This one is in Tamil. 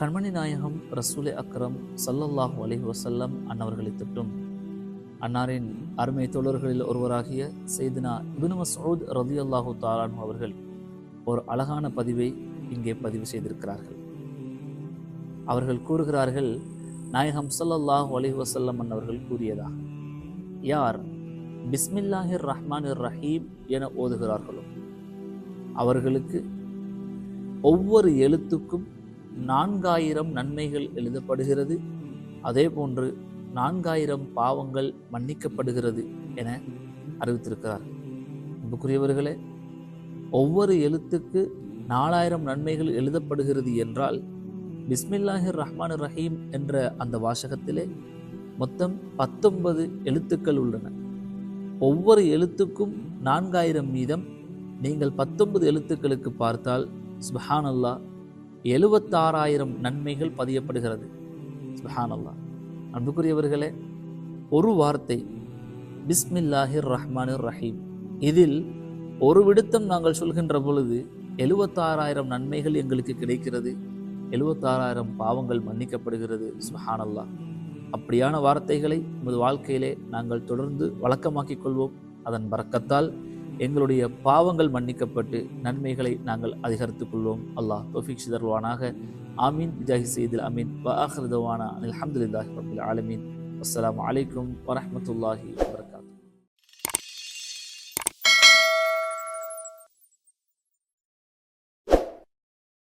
கண்மணி நாயகம் ரசூலே அக்ரம் சல்லல்லாஹு அலைஹி வசல்லம் அன்னவர்களை திட்டும். அன்னாரின் அருமை தோழர்களில் ஒருவராகிய செய்தினா சௌத் ரதி அல்லாஹு தாலான் அவர்கள் ஒரு அழகான பதிவை இங்கே பதிவு செய்திருக்கிறார்கள். அவர்கள் கூறுகிறார்கள் நாயகம் சல்லல்லாஹ் அலைஹி வசல்லம் அன்னவர்கள் கூறியதாக. யார் பிஸ்மில்லாஹிர் ரஹ்மானிர் ரஹீம் என ஓதுகிறார்களோ அவர்களுக்கு ஒவ்வொரு எழுத்துக்கும் நான்காயிரம் நன்மைகள் எழுதப்படுகிறது. அதே போன்று நான்காயிரம் பாவங்கள் மன்னிக்கப்படுகிறது என அறிவித்திருக்கிறார். அன்புக்குரியவர்களே ஒவ்வொரு எழுத்துக்கு நாலாயிரம் நன்மைகள் எழுதப்படுகிறது என்றால் பிஸ்மில்லாஹிர் ரஹ்மான் ரஹீம் என்ற அந்த வாசகத்திலே மொத்தம் பத்தொன்பது எழுத்துக்கள் உள்ளன. ஒவ்வொரு எழுத்துக்கும் நான்காயிரம் மீதம் நீங்கள் பத்தொன்பது எழுத்துக்களுக்கு பார்த்தால் சுபஹான் அல்லா எழுபத்தாறாயிரம் நன்மைகள் பதியப்படுகிறது. சுஹானல்லா அன்புக்குரியவர்களே ஒரு வார்த்தை பிஸ்மில்லாஹிர் ரஹ்மானிர் ரஹீம் இதில் ஒரு விடுத்தம் நாங்கள் சொல்கின்ற பொழுது எழுபத்தாறாயிரம் நன்மைகள் எங்களுக்கு கிடைக்கிறது. எழுபத்தாறாயிரம் பாவங்கள் மன்னிக்கப்படுகிறது. சுஹானல்லா அப்படியான வார்த்தைகளை நமது வாழ்க்கையிலே நாங்கள் தொடர்ந்து வழக்கமாக்கிக் கொள்வோம். அதன் பறக்கத்தால் எங்களுடைய பாவங்கள் மன்னிக்கப்பட்டு நன்மைகளை நாங்கள் அதிகரித்துக் கொள்வோம். அல்லாஹ் தோஃபிக் சிதர்வானாக ஆமீன். ஜாஹி செய்தில் அமீன். வ அலமதுல்லாஹி அல்ஹம்துலில்லாஹி ரபில் ஆலமீன். அஸ்ஸலாமு அலைக்கும் வரஹ்மத்துல்லாஹி